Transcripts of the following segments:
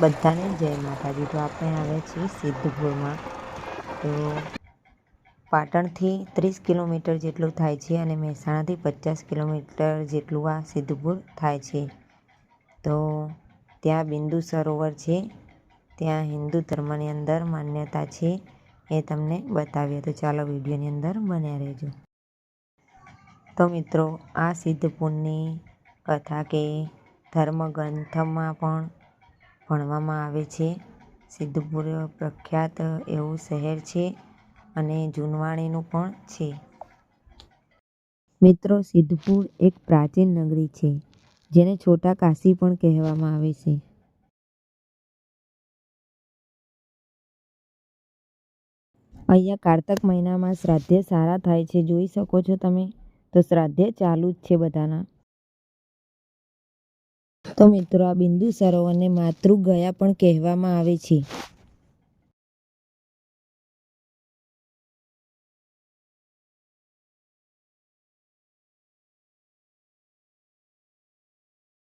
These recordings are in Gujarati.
બધાને જય માતાજી. તો આપણે આવ્યા છીએ સિદ્ધપુરમાં. તો પાટણથી ત્રીસ કિલોમીટર જેટલું થાય છે અને મહેસાણાથી પચાસ કિલોમીટર જેટલું આ સિદ્ધપુર થાય છે. તો ત્યાં બિંદુ સરોવર છે. ત્યાં હિન્દુ ધર્મની અંદર માન્યતા છે એ તમને બતાવીએ. તો ચાલો વિડીયોની અંદર બન્યા રહેજો. તો મિત્રો, આ સિદ્ધપુરની કથા કે ધર્મગ્રંથમાં પણ ભણવામાં આવે છે. સિદ્ધપુર પ્રખ્યાત એવું શહેર છે અને જૂનવાણીનું પણ છે. મિત્રો, સિદ્ધપુર એક પ્રાચીન નગરી છે, જેને છોટા કાશી પણ કહેવામાં આવે છે. અહીંયા કારતક મહિનામાં શ્રાદ્ધ સારા થાય છે, જોઈ શકો છો તમે. તો શ્રાદ્ધ ચાલુ જ છે બધાના. તો મિત્રો, આ બિંદુ સરોવરને માતૃ ગયા પણ કહેવામાં આવે છે.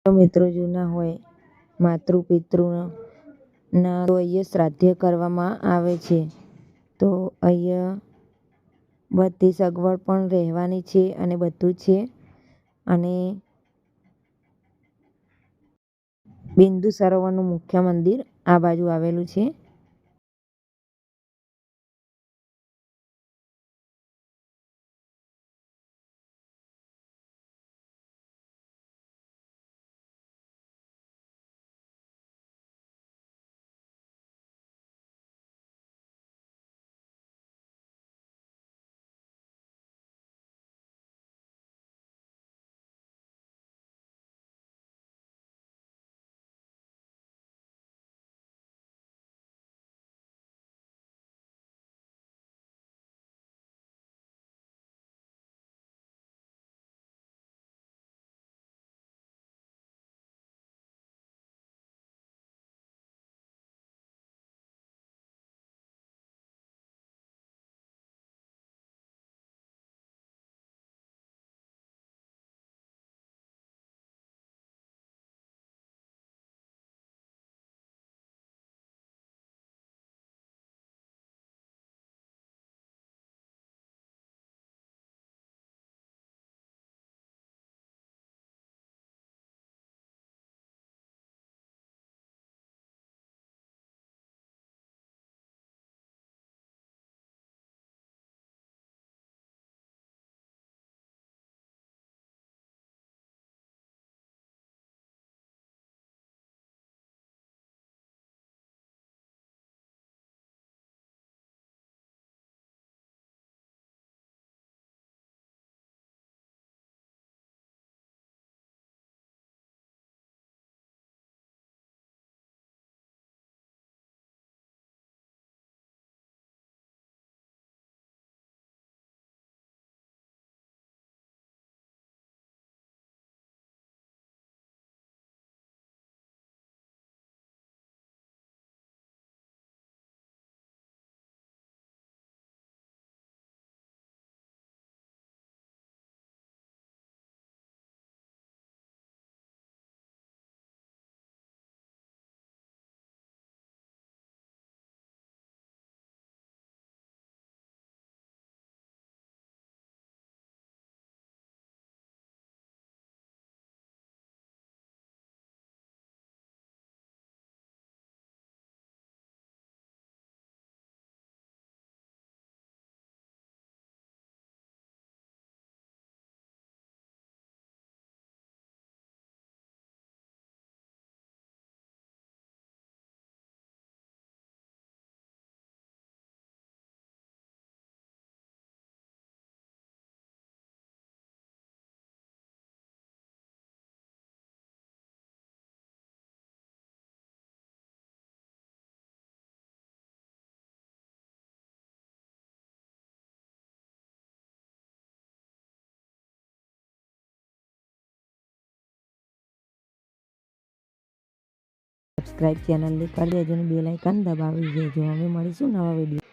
મિત્રો, જૂના હોય માતૃ પિતૃ ના તો અહીંયા શ્રાદ્ધ કરવામાં આવે છે. તો અહીંયા બધી સગવડ પણ રહેવાની છે અને બધું છે. અને બિંદુ સરોવરનું મુખ્ય મંદિર આ બાજુ આવેલું છે. સબસ્ક્રાઈબ ચેનલને કરી દેજો અને બેલ આઇકન દબાવી દેજો. અમે મળીશું નવા વીડિયો